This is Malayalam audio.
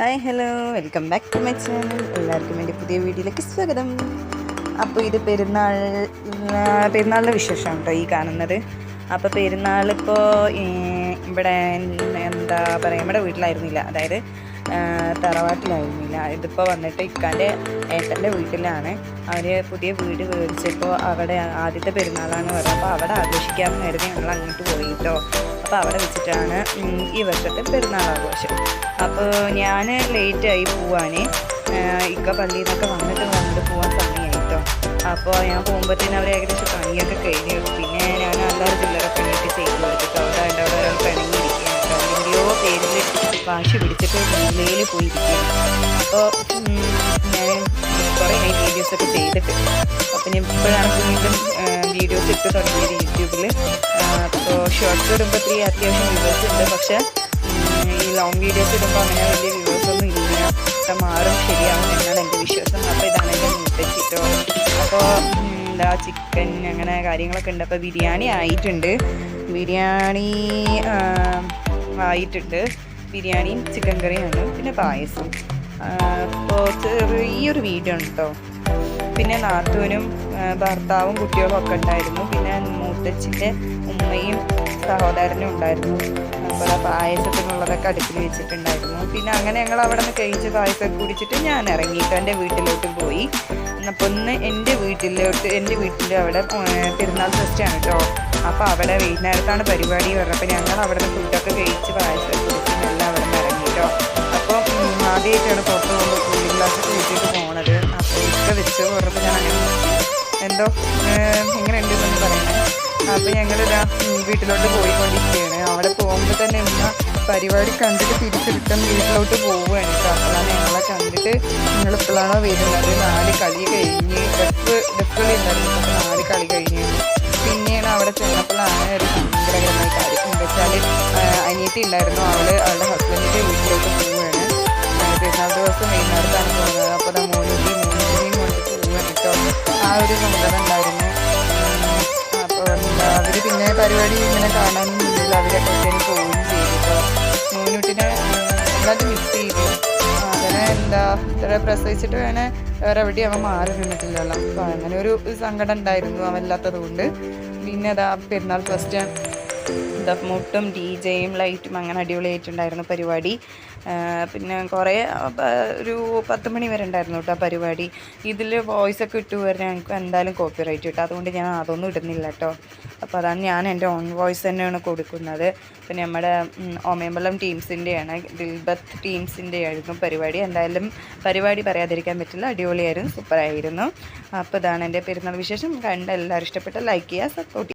Hi hello welcome back to my channel എല്ലാവർക്കും വേണ്ടി പുതിയ വീഡിയോയിലേക്ക് സ്വാഗതം. അപ്പോൾ ഇത് പെരുന്നാൾ പെരുന്നാളിന്റെ വിശേഷമാണ് കേട്ടോ ഈ കാണുന്നത്. അപ്പോൾ പെരുന്നാളിപ്പോൾ ഇവിടെ എന്താ പറയുക നമ്മുടെ വീട്ടിലായിരുന്നില്ല. അതായത് തറവാട്ടിലായിരുന്നില്ല. ഇതിപ്പോൾ വന്നിട്ട് ഇക്കാന്റെ ഏട്ടന്റെ വീട്ടിലാണ്. അവർ പുതിയ വീട് മേടിച്ചപ്പോൾ അവിടെ ആദ്യത്തെ പെരുന്നാളാണ് പറയുന്നത് അപ്പോൾ അവിടെ ആഘോഷിക്കാമെന്ന് കരുതി ഞങ്ങൾ അങ്ങോട്ട് പോയി കേട്ടോ അപ്പോൾ അവിടെ വെച്ചിട്ടാണ് ഈ വർഷത്തെ പെരുന്നാൾ ആഘോഷം. അപ്പോൾ ഞാൻ ലേറ്റായി പോവാൻ ഇക്ക പള്ളിയിൽ നിന്നൊക്കെ വന്നിട്ട് വന്നിട്ട് പോകാൻ സമയമായിട്ടോ അപ്പോൾ ഞാൻ പോകുമ്പോഴത്തേനും അവർ ഏകദേശം പണിയൊക്കെ കഴിഞ്ഞു പിന്നെ ഞാൻ അല്ലാതെ ചില്ലറ പണിയൊക്കെ ചെയ്തു കൊടുത്തിട്ടോ അവിടെ വാശി പിടിച്ചിട്ട് മൂലയിൽ പോയിരിക്കുകയാണ്. അപ്പോൾ ഞാൻ കുറേ ആയി വീഡിയോസൊക്കെ ചെയ്തിട്ട് അപ്പം ഞാൻ ഇപ്പോഴാണ് വീണ്ടും വീഡിയോസ് ഇട്ട് തുടങ്ങിയത് യൂട്യൂബിൽ. അപ്പോൾ ഷോർട്സ് ഇടുമ്പോൾ ഇത്തിരി അത്യാവശ്യം വ്യൂവേഴ്സ് ഉണ്ട്. പക്ഷേ ഈ ലോങ് വീഡിയോസ് ഇടുമ്പോൾ അങ്ങനെ വലിയ വ്യൂവേഴ്സ് ഒന്നും ഇല്ല. അപ്പം മാറും ശരിയാവും എന്നാണ് എന്റെ വിശ്വാസം. അപ്പോൾ ഇതാണ് എന്റെ മുത്തച്ചിട്ടോ അപ്പോൾ എന്താ ചിക്കൻ അങ്ങനെ കാര്യങ്ങളൊക്കെ ഉണ്ട്. അപ്പോൾ ബിരിയാണി ആയിട്ടുണ്ട്. ബിരിയാണി ആയിട്ടുണ്ട്. ബിരിയാണിയും ചിക്കൻ കറിയാണ് പിന്നെ പായസം. അപ്പോൾ ചെറിയൊരു വീഡിയോ ഉണ്ട് കേട്ടോ പിന്നെ നാത്തൂനും ഭർത്താവും കുട്ടികളും ഒക്കെ ഉണ്ടായിരുന്നു. പിന്നെ മൂത്തച്ഛന്റെ ഉമ്മയും സഹോദരനും ഉണ്ടായിരുന്നു. അപ്പോൾ പായസത്തിനുള്ളതൊക്കെ അടുപ്പിൽ വെച്ചിട്ടുണ്ടായിരുന്നു. പിന്നെ അങ്ങനെ ഞങ്ങൾ അവിടെ നിന്ന് കഴിച്ച് പായസം കുടിച്ചിട്ട് ഞാൻ ഇറങ്ങിയിട്ട് എന്റെ വീട്ടിലോട്ട് പോയി. അപ്പോൾ ഒന്ന് എന്റെ വീട്ടിലോട്ട് എന്റെ വീട്ടിന്റെ അവിടെ പെരുന്നാൾ ഫെസ്റ്റാണ് കേട്ടോ അപ്പോൾ അവിടെ വൈകുന്നേരത്താണ് പരിപാടി പറഞ്ഞപ്പോൾ ഞങ്ങൾ അവിടെ നിന്ന് ഫുഡൊക്കെ കഴിച്ച് പായസം ആദ്യമായിട്ടാണ് പുറത്ത് പോകുമ്പോൾ കൂളിംഗ് ഗ്ലാസ്സൊക്കെ വെച്ചിട്ട് പോണത്. അപ്പോൾ ഇക്ക വെച്ച് പറഞ്ഞപ്പോൾ ഞാൻ അങ്ങനെ. എന്തോ ഇങ്ങനെ ഉണ്ട് എന്നൊന്ന് പറയുന്നത് അപ്പോൾ ഞങ്ങളിതാ വീട്ടിലോട്ട് പോയിക്കൊണ്ടിരിക്കുകയാണ്. അവിടെ പോകുമ്പോൾ തന്നെ ഇന്ന പരിപാടി കണ്ടിട്ട് തിരിച്ച് റിട്ടേൺ വീട്ടിലോട്ട് പോവുകയാണ് കേട്ടോ. അപ്പോഴാണ് ഞങ്ങളെ കണ്ടിട്ട് നിങ്ങൾ ഇപ്പോഴാണോ വരുന്നത്? നാല് കളി കഴിഞ്ഞ് ഡെഫ് ഡെഫ് ഉണ്ടായിരുന്നു നാല് കളി കഴിഞ്ഞു. പിന്നെയാണ് അവിടെ ചെന്നപ്പോഴാണ് ഒരു സങ്കടകരമായ കാര്യം. എന്താ വെച്ചാൽ അനിയത്തി ഉണ്ടായിരുന്നു അവൾ അവളുടെ ഹസ്ബൻഡിന്റെ വീട്ടിലോട്ട് പെരുന്നാൾ ദിവസം വൈകുന്നേരത്താണ് പോകുന്നത് അപ്പോൾ ദാ മോനുണ്ടി മോനുണ്ടിയും കൊണ്ട് പോവുകയാണ് കേട്ടോ ആ ഒരു സങ്കടം ഉണ്ടായിരുന്നു. അപ്പോൾ എന്താ അവർ പിന്നെ പരിപാടി ഇങ്ങനെ കാണാനൊന്നുമില്ല അവരൊക്കെ ഒറ്റയ്ക്ക് പോവുകയും ചെയ്തു. കേട്ടോ മോനുട്ടിനെ നന്നായിട്ട് മിസ് ചെയ്തു. അങ്ങനെ എന്താ ഇത്ര പ്രസവിച്ചിട്ട് വേണേ വേറെ എവിടെയും അവൻ മാറി നിന്നിട്ടില്ലല്ലോ. അപ്പോൾ അങ്ങനെ ഒരു സങ്കടം ഉണ്ടായിരുന്നു അവൻ ഇല്ലാത്തത് കൊണ്ട് പിന്നെ അതാ പെരുന്നാൾ ഫസ്റ്റ് ദഫ്മുട്ടും ഡി ജെയും ലൈറ്റും അങ്ങനെ അടിപൊളിയായിട്ടുണ്ടായിരുന്നു പരിപാടി. പിന്നെ കുറേ ഒരു പത്ത് മണി വരെ ഉണ്ടായിരുന്നു കേട്ടോ പരിപാടി. ഇതിൽ വോയിസ് ഒക്കെ ഇട്ട് വരെ ഞങ്ങൾക്ക് എന്തായാലും കോപ്പി റൈറ്റ് കിട്ടും. അതുകൊണ്ട് ഞാൻ അതൊന്നും ഇടുന്നില്ല കേട്ടോ. അപ്പോൾ അതാണ് ഞാൻ എന്റെ ഓൺ വോയിസ് തന്നെയാണ് കൊടുക്കുന്നത്. പിന്നെ നമ്മുടെ ഓമയമ്പലം ടീംസിന്റെയാണ് ദിൽബത്ത് ടീംസിന്റെ ആയിരുന്നു പരിപാടി. എന്തായാലും പരിപാടി പറയാതിരിക്കാൻ പറ്റില്ല. അടിപൊളിയായിരുന്നു സൂപ്പറായിരുന്നു അപ്പോൾ ഇതാണ് എന്റെ പെരുന്നാൾ വിശേഷം. കണ്ട് എല്ലാവരും ഇഷ്ടപ്പെട്ട ലൈക്ക് ചെയ്യുക സപ്പോർട്ട്